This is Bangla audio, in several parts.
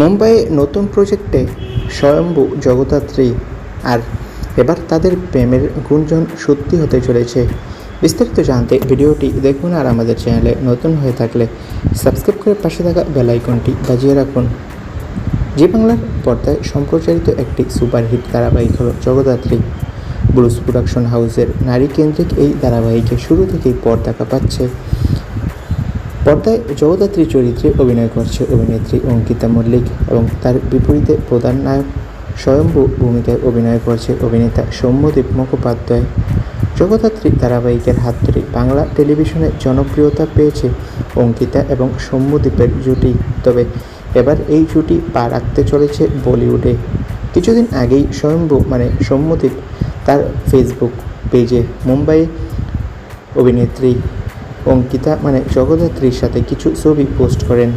মুম্বাইয়ে নতুন প্রজেক্টে স্বয়ম্ভু জগদ্ধাত্রী আর এবার তাদের প্রেমের গুঞ্জন সত্যি হতে চলেছে। বিস্তারিত জানতে ভিডিওটি দেখুন আর আমাদের চ্যানেলে নতুন হয়ে থাকলে সাবস্ক্রাইব করে পাশে থাকা বেল আইকনটি বাজিয়ে রাখুন। জি বাংলার পর্দায় সম্প্রচারিত একটি সুপারহিট ধারাবাহিক হল জগদ্ধাত্রী। ব্রুস প্রোডাকশন হাউসের নারী কেন্দ্রিক এই ধারাবাহিকে শুরু থেকেই পর্দা কাঁপাচ্ছে। পর্দায় জগদ্ধাত্রী চরিত্রে অভিনয় করছে অভিনেত্রী অঙ্কিতা মল্লিক এবং তার বিপরীতে প্রধান নায়ক স্বয়ম্ভু ভূমিকায় অভিনয় করছে অভিনেতা সৌম্যদীপ মুখোপাধ্যায়। জগদ্ধাত্রী ধারাবাহিকের হাত ধরে বাংলা টেলিভিশনে জনপ্রিয়তা পেয়েছে অঙ্কিতা এবং সৌম্যদীপের জুটি। তবে এবার এই জুটি পা রাখতে চলেছে বলিউডে। কিছুদিন আগেই স্বয়ম্ভু মানে সৌম্যদীপ তার ফেসবুক পেজে মুম্বাই অভিনেত্রী অঙ্কিতা মানে জগদ্ধাত্রীর সাথে কিছু ছবি পোস্ট করেন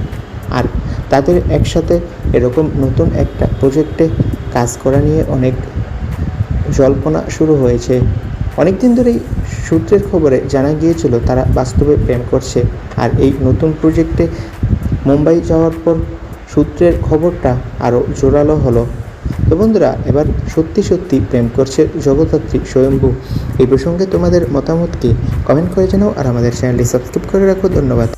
আর তাদের একসাথে এরকম নতুন একটা প্রজেক্টে কাজ করা নিয়ে অনেক জল্পনা শুরু হয়েছে। অনেক দিন ধরেই সূত্রের খবরে জানা গিয়েছিল তারা বাস্তবে প্রেম করছে আর এই নতুন প্রজেক্টে মুম্বাই যাওয়ার পর সূত্রের খবরটা আরও জোরালো হলো। তো বন্ধুরা, এবার সত্যি সত্যি প্রেম করছে জগদ্ধাত্রী স্বয়ম্ভু। এই প্রসঙ্গে তোমাদের মতামতকে কমেন্ট করে জানাও আর আমাদের চ্যানেলটি সাবস্ক্রাইব করে রাখো। ধন্যবাদ।